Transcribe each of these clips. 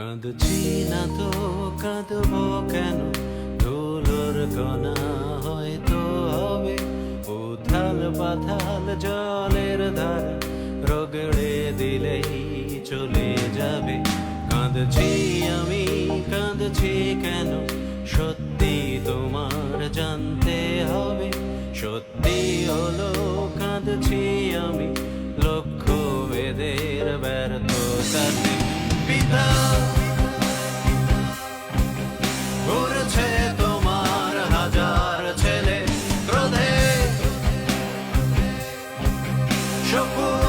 কাঁদছি না তো, কাঁদব কেন? ধুলোর কণা হয়তো হবে। উথাল পাথাল জলের ধারা রগড়ে দিলেই চলে যাবে। কাঁদছি আমি, কাঁদছি কেন? সত্যি তোমার জানতে হবে। সত্যি হলো, কাঁদছি আমি। লক্ষ্য বেদের ব্যর্থতাতে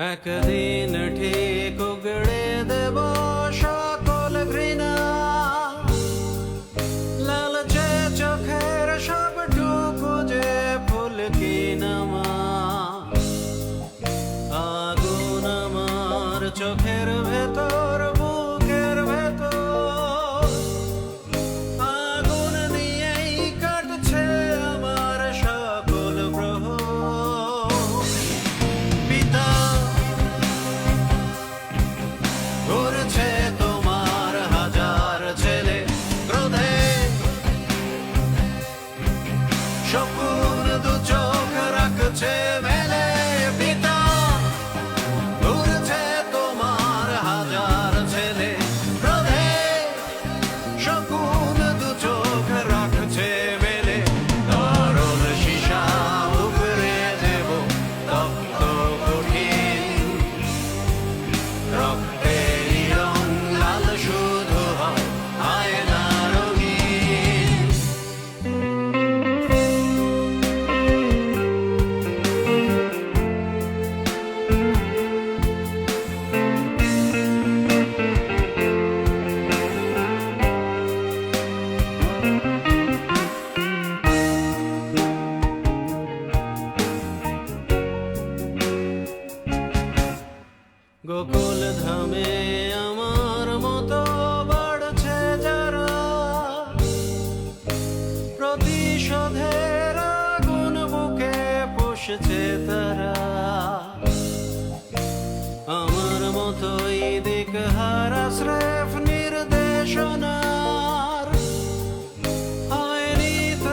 একদিন ঠিক উগড়ে দেব সকল ঘৃণা। লালচে চোখের সবটুকু যে ফুল কিনামা আগুন আমার চোখের ভেতর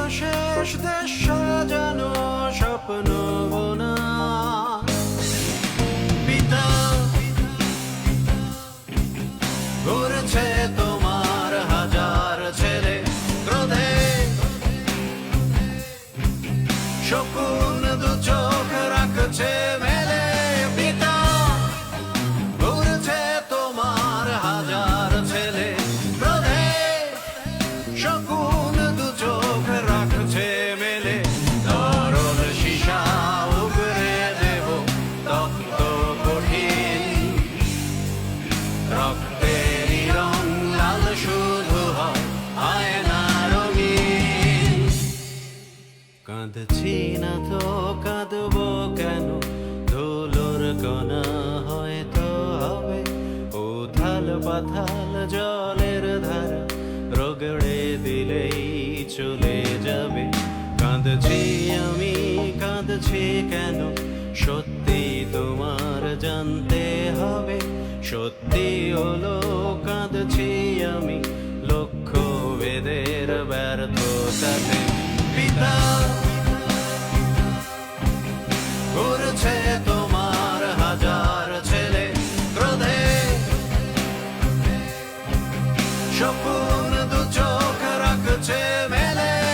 শেষ দেশ সাজানো স্বপ্ন বোনা। পিতা, ঘুরছে তোমার হাজার ছেলে ক্রোধে। শকুন দু চোখ রাখছে মেলে। পিতা, ঘুরছে তোমার হাজার ছেলে ক্রোধে। শকুন কাঁদছি না তো কাঁদব কেন? ধুলোর কণা হয়তো হবে। উথাল পাথাল জলের ধারা রগড়ে দিলেই চলে যাবে। কাঁদছি আমি, কাঁদছি কেন? সত্যি তোমার জানতে হবে। সত্যি হলো কাঁদছি আমি। লক্ষ্য বেদের ব্যর্থতাতে। পিতা Și-o pun duce o căracă ce mele